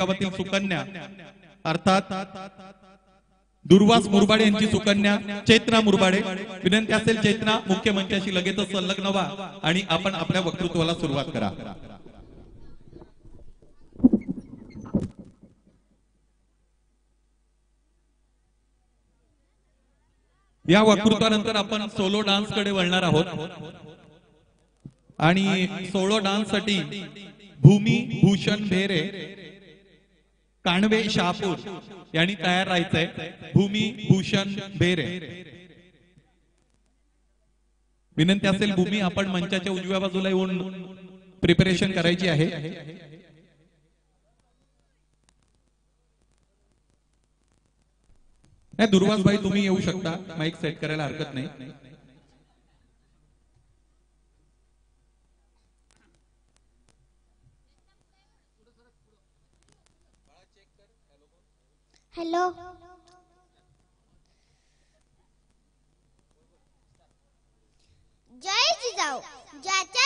गावातील सुकन्या. अर्थात दुर्वास मुरबाडे यांची सुकन्या चैत्रा मुरबाडे. विनंती असेल चैत्रा मुख्यमंत्र्यांशी लगेचच संलग्न व्हा आणि आपण आपल्या वक्तृत्वाला सुरुवात करा. या वक्तृत्वानंतर आपण सोलो डान्सकडे वळणार आहोत. आणि सोलो डान्ससाठी भूमी भूषण भेरे काणवे शहापूर यांनी तयार राहायचंय भूमी भूषण बेरे. विनंती असेल भूमी आपण मंचाच्या उजव्या बाजूला येऊन प्रिपरेशन करायची आहे. नाही दुर्वास भाई तुम्ही येऊ शकता. माईक सेट करायला हरकत नाही. हॅलो जय जिजाऊ ज्याच्या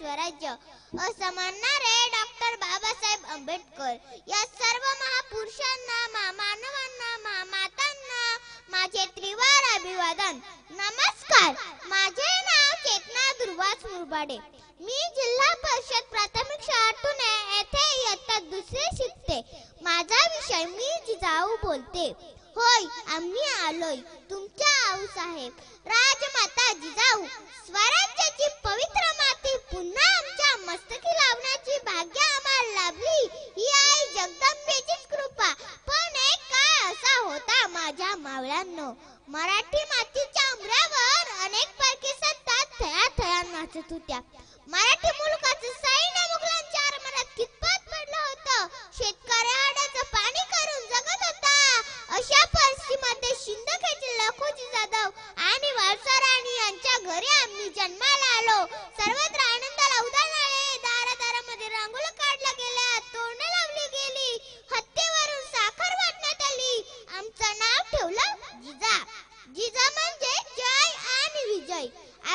स्वराज्य. असं डॉक्टर बाबासाहेब आंबेडकर. या सर्व महापुरुषांना मा- मानवांना मा- मातांना माझे त्रिवार अभिवादन. नमस्कार. माझे नाव चेतना दुर्वास मुरबाडे. मी जिल्हा परिषद प्राथमिक शाळा येथे इयत्ता दुसरी शिकते. माझा विषय मी जिजाऊ बोलते. होय आम्ही आलोय. तुमच्या आऊ साहेब राजमाता जिजाऊ स्वराज्याची पवित्र माती पुन्हा आमच्या मस्तकीला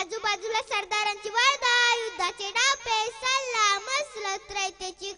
आजूबाजूला सरदारांची वर्धा युद्धाचे डापे सल्ला मसलत रयतेची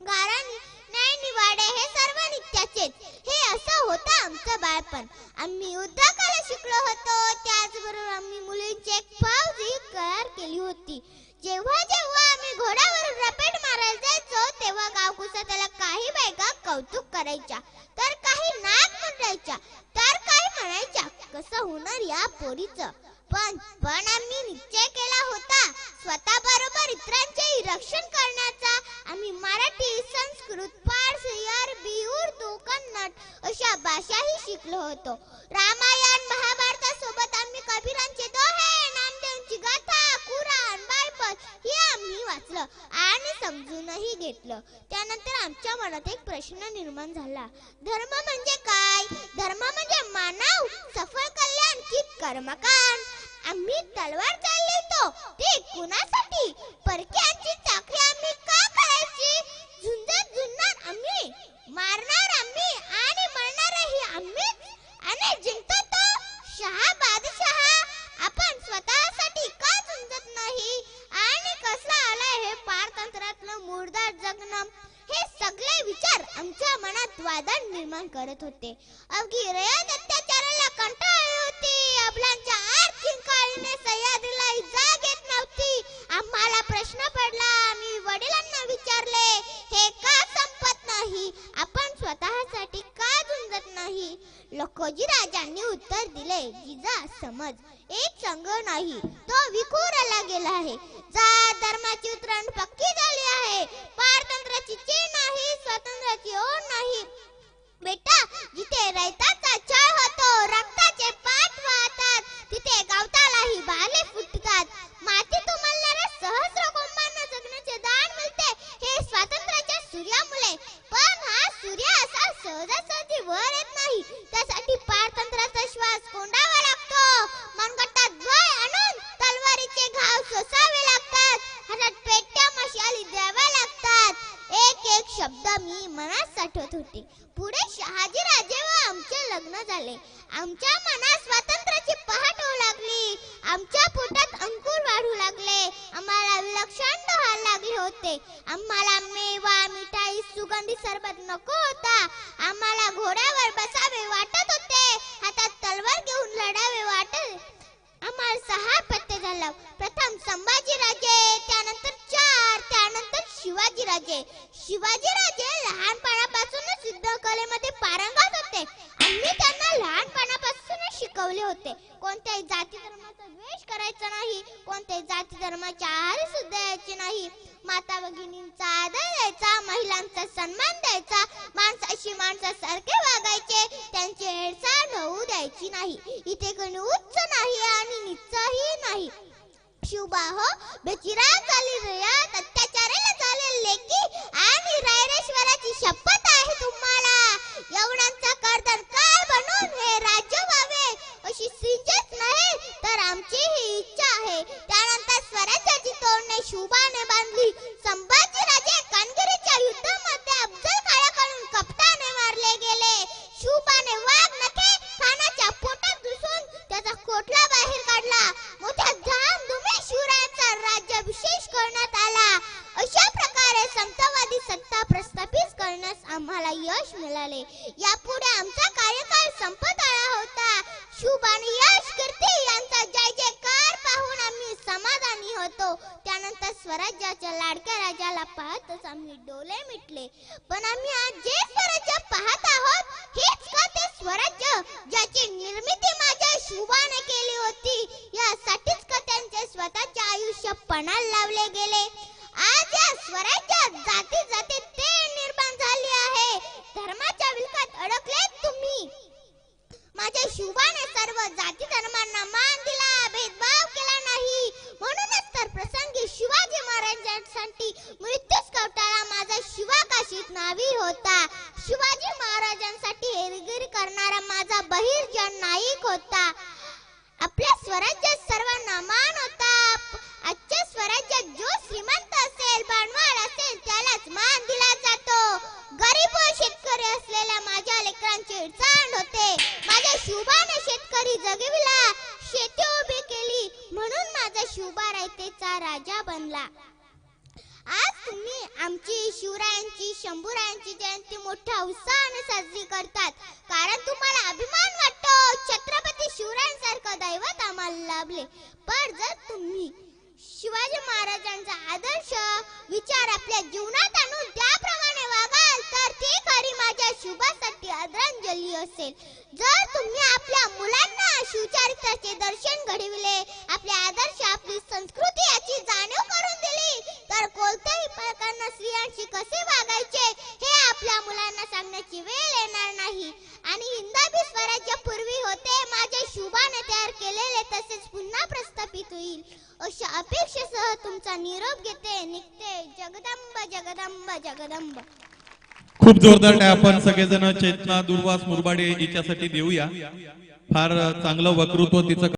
गारण न्याय निवाडे हे सर्व नित्याचे हे असं होतं आमचं बाळपण. आम्ही युद्धाकाला शिकलो होतो त्याचबरोबर आम्ही मुलींची एक फौजी तयार केली होती. जेव्हा जेव्हा आम्ही घोड्यावरून रपेट मारायला जायचो तेव्हा गावकुसा त्याला काही बायका कौतुक करायच्या. तर काही नाक म्हणायच्या तर काही म्हणायच्या कसं होणार या पोरीचं? पण पण आम्ही निश्चय केला होता स्वतः बरोबर इतरांचे रक्षण करण्याचा. आम्ही मराठी संस्कृत पारसी अरबी उर्दू कन्नड अशा भाषाही शिकलो होतो. रामायण महाभारतासोबत आम्ही कबीरांचे दोहे नामदेवची गाथा कुराण बायबल हे आम्ही वाचलं आणि समजूनही घेतलं. त्यानंतर आमच्या मनात एक प्रश्न निर्माण झाला. धर्म म्हणजे काय? धर्म म्हणजे मानव सफळ कल्याण की कर्मकांड? आम्ही तलवार चालवतो ते कुणासाठी? परक्यांची चाकरी आम्ही का करायची? झुंजत झुंजणार आम्ही? मारणार आम्ही आणि मरणारही आम्ही? आणि जिंकतो तो? शहा बादशहा आपण स्वतःसाठी का झुंजत नाही? आणि कसला आलाय हे पारतंत्रातलं मुरदार जगणं? हे सगळे विचार आमच्या मनात वादन निर्माण करत होते. अवघी रयत अत्याचाराला कंटाळली होती अबलांच्या सह्याद्रीला जाग येत नव्हती. आम्हाला प्रश्न पडला. आम्ही वडिलांना विचारले हे का संपत नाही? आपण स्वतःसाठी का झुंजत नाही? लखोजी राजांनी उत्तर दिले जिजा समज. एक संघ नाही. तो विखुराला गेला आहे. जात धर्माची उतरण पक्की झाली आहे. पारतंत्र्याची चीन नाही स्वातंत्र्याची ओढ नाही. बेटा जिथे रयताचा लागतो. मनगटात भय आणून तलवारीचे घाव सोसावे लागतात. हातात पेट्या मशाली द्याव्या लागतात. एक एक शब्द मी मनात साठवत होते. पुढे शहाजी राजे व आमचे लग्न झाले. आमच्या मनात स्वातंत्र्याची पहाट होऊ लागली. आमच्या पोटात अंकुर वाढू लागले. आम्हाला विलक्षण व्हायला लागले होते. आम्हाला मेवा मिठाई सुगंधी सरबत नको होता. आम्हाला घोड्यावर बसावे वाटत होते. हातात तलवार घेऊन लढावे वाटत आम्हाला सहा पत्ते झाला. प्रथम संभाजी राजे त्यानंतर चार त्यानंतर शिवाजी राजे. शिवाजी राजे लहानपणापासूनच युद्ध कलेमध्ये पारंगत होते. आम्ही त्यांना लहानपणापासूनच शिकवले होते. कोणत्याही जाती धर्माचा द्वेष करायचा नाही कोणत्याही जाती धर्माच्या आहारी सुद्धा यायचे नाही. माता भगिनींचा आदर द्यायचा महिलांचा सन्मान द्यायचा. होऊ नाही. इथे कोणी उच्च नाही आणि निच्चही नाही. शिवबाहो बेचिरा चाली रयात अत्याचाराला शुभ आणि यश कीर्ती यांचा जय जयकार. पाहून आम्ही समाधानी होतो. त्यानंतर स्वराज्याच्या लाडक्या राजाला पाहतच आम्ही डोले मिटले. पण आम्ही आज जे स्वराज्य पाहत आहोत हेच का ते स्वराज्य ज्याची निर्मिती माझ्या शुभाने केली होती? यासाठीच का त्यांचे स्वतःचे आयुष्य पणाला लावले गेले आज या स्वराज्यात जाती जाती ते निर्माण झाली आहे धर्माच्या विलकात अडकले तुम्ही माझ्या शिवबाने सर्व जाती धर्मांना मान दिला भेदभाव केला नाही म्हणूनच तर प्रसंगी शिवाजी महाराजांसाठी मृत्यूच कवटाळा माझा शिवा काशीत नावी होता. शिवाजी महाराजांसाठी हेरगिरी करणारा माझा बहिर्जन नाईक होता. आपल्या स्वराज्यात सर्वांना मान शंभूरायांची जयंती मोठ्या उत्साहाने साजरी करतात. कारण तुम्हाला अभिमान वाटतो. छत्रपती शिवरायांसारखं दैवत आम्हाला लाभले. पण जर तुम्ही शिवाजी महाराजांचा आदर्श विचार आपल्या जीवनात आणून त्याप्रमाणे वागाल तर ती खरी माझ्या शुभासाठी आदरांजली असेल. जर तुम्ही आपल्या मुलांना शिवचरित्राचे दर्शन घडविले आपले आदर्श आपली संस्कृती याची जाणीव करून तर कोणत्याही प्रकारनं स्त्रियांशी कसे वागायचे हे आपल्या मुलांना सांगण्याची वेळ येणार नाही. आणि हिंदाबी स्वराज्य पूर्वी होते माझ्या शुभाने तयार केलेले तसेच पुन्हा प्रस्थापित होईल. अशा अपेक्षेसह तुमचा निरोप घेते निघते जगदंब जगदंब जगदंब. खूप जोरदार टाळ्या आपण सगळेजण चेतना दुर्वास मुरबाडे हिच्यासाठी देऊया. फार चांगलं वक्तृत्व तिचं